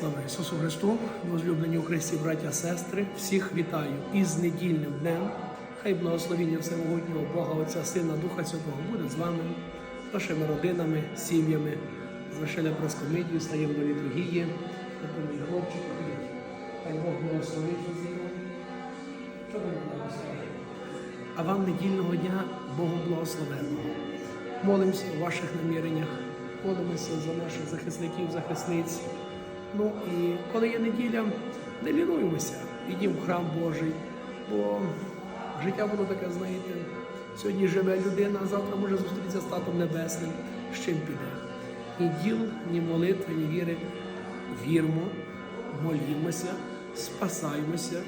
Слава Ісусу Христу, возлюблені у Христі, браття, сестри, всіх вітаю із недільним днем. Хай благословіння Всемогутнього Бога, Отця, Сина, Духа Святого буде з вами, вашими родинами, сім'ями. з Звершили проскомидію, стаємо до літургії. Тобто, мій хлопчик. Хай Бог благословить. Що ви нам благословили? А вам недільного дня Богу благословенного. Молимося у ваших наміреннях, молимося за наших захисників, захисниць. Ну і коли є неділя, не лінуємося, йдімо в храм Божий, бо життя воно таке, знаєте, сьогодні живе людина, а завтра може зустрітися з Татом Небесним. З чим піде? Ні діл, ні молитви, ні віри. Вірмо, молімося, спасаємося,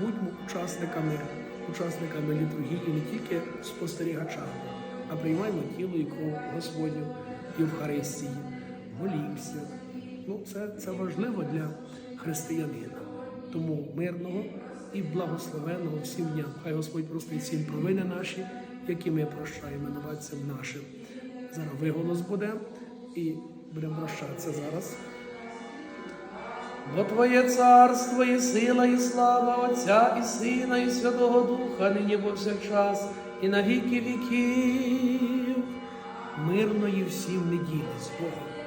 будьмо учасниками, учасниками літургії, не тільки спостерігачами, а приймаємо тіло і кров Господню Євхаристії, молімося. Ну, це, це важливо для християнина. Тому мирного і благословенного всім дням. Хай Господь простить всім провини наші, які ми прощаємо винуватцям нашим. Зараз виголос буде і будемо прощатися зараз. Бо Твоє царство і сила, і слава Отця, і Сина, і Святого Духа, нині повсякчас, і на віки віків. Мирної всім неділі з Богом.